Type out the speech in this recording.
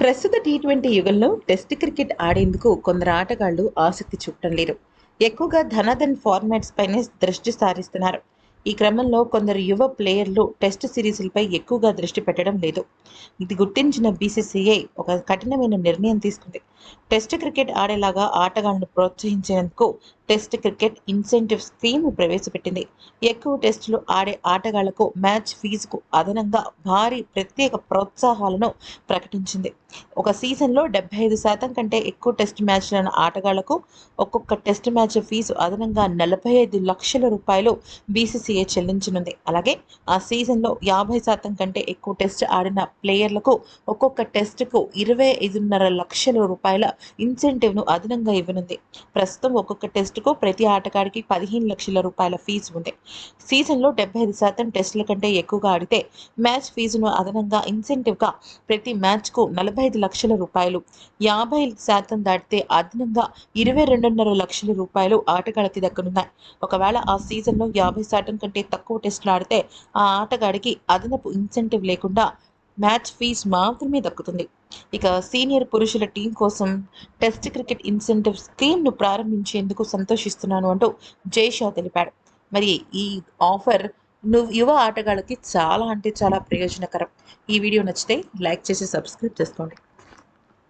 ప్రస్తుత T twenty యుగంలో test cricket ఆడేందుకు కొందరు ఆటగాళ్ళు ఆసక్తి చూపటం లేరు ఎక్కువగా ధనాధన్ ఫార్మాట్స్ పైనే దృష్టి సారిస్తున్నారు. ఈ క్రమంలో కొందరు యువ ప్లేయర్లు టెస్ట్ సిరీస్లపై ఎక్కువగా దృష్టి పెట్టడం లేదు. ఇది గుర్తించిన బీసీసీఐ ఒక కఠినమైన నిర్ణయం తీసుకుంది. టెస్ట్ క్రికెట్ ఆడేలాగా ఆటగాళ్ళను ప్రోత్సహించేందుకు టెస్ట్ క్రికెట్ ఇన్సెంటివ్ స్కీమ్ ప్రవేశపెట్టింది. ఎక్కువ టెస్టులు ఆడే ఆటగాళ్ళకు మ్యాచ్ ఫీజుకు అదనంగా భారీ ప్రత్యేక ప్రోత్సాహాలను ప్రకటించింది. ఒక సీజన్లో డెబ్బై ఐదు శాతం కంటే ఎక్కువ టెస్ట్ మ్యాచ్లను ఆటగాళ్ళకు ఒక్కొక్క టెస్ట్ మ్యాచ్ ఫీజు అదనంగా నలభై ఐదు లక్షల రూపాయలు బీసీసీఐ చెల్లించనుంది. అలాగే ఆ సీజన్లో యాభై శాతం కంటే ఎక్కువ టెస్ట్ ఆడిన ప్లేయర్లకు ఒక్కొక్క టెస్టుకు ఇరవై ఐదున్నర లక్షల రూపాయల ఇన్సెంటివ్ను అదనంగా ఇవ్వనుంది. ప్రస్తుతం ఒక్కొక్క టెస్ట్ టెస్టుకు ప్రతి ఆటగాడికి పదిహేను లక్షల రూపాయల ఫీజు ఉంది. సీజన్లో డెబ్బై ఐదు శాతం టెస్టుల కంటే ఎక్కువగా ఆడితే మ్యాచ్ ఫీజును అదనంగా ఇన్సెంటివ్గా ప్రతి మ్యాచ్కు నలభై ఐదు లక్షల రూపాయలు యాభై శాతం దాటితే అదనంగా ఇరవై రెండున్నర లక్షల రూపాయలు ఆటగాడికి దక్కనున్నాయి ఒకవేళ ఆ సీజన్లో యాభై శాతం కంటే తక్కువ టెస్టులు ఆడితే ఆ ఆటగాడికి అదనపు ఇన్సెంటివ్ లేకుండా మ్యాచ్ ఫీజు మాత్రమే దక్కుతుంది. ఇక సీనియర్ పురుషుల టీం కోసం టెస్ట్ క్రికెట్ ఇన్సెంటివ్ స్కీమ్ను ప్రారంభించేందుకు సంతోషిస్తున్నాను అంటూ జైషా తెలిపాడు. మరి ఈ ఆఫర్ నువ్వు యువ ఆటగాళ్ళకి చాలా అంటే చాలా ప్రయోజనకరం. ఈ వీడియో నచ్చితే లైక్ చేసి సబ్స్క్రైబ్ చేసుకోండి.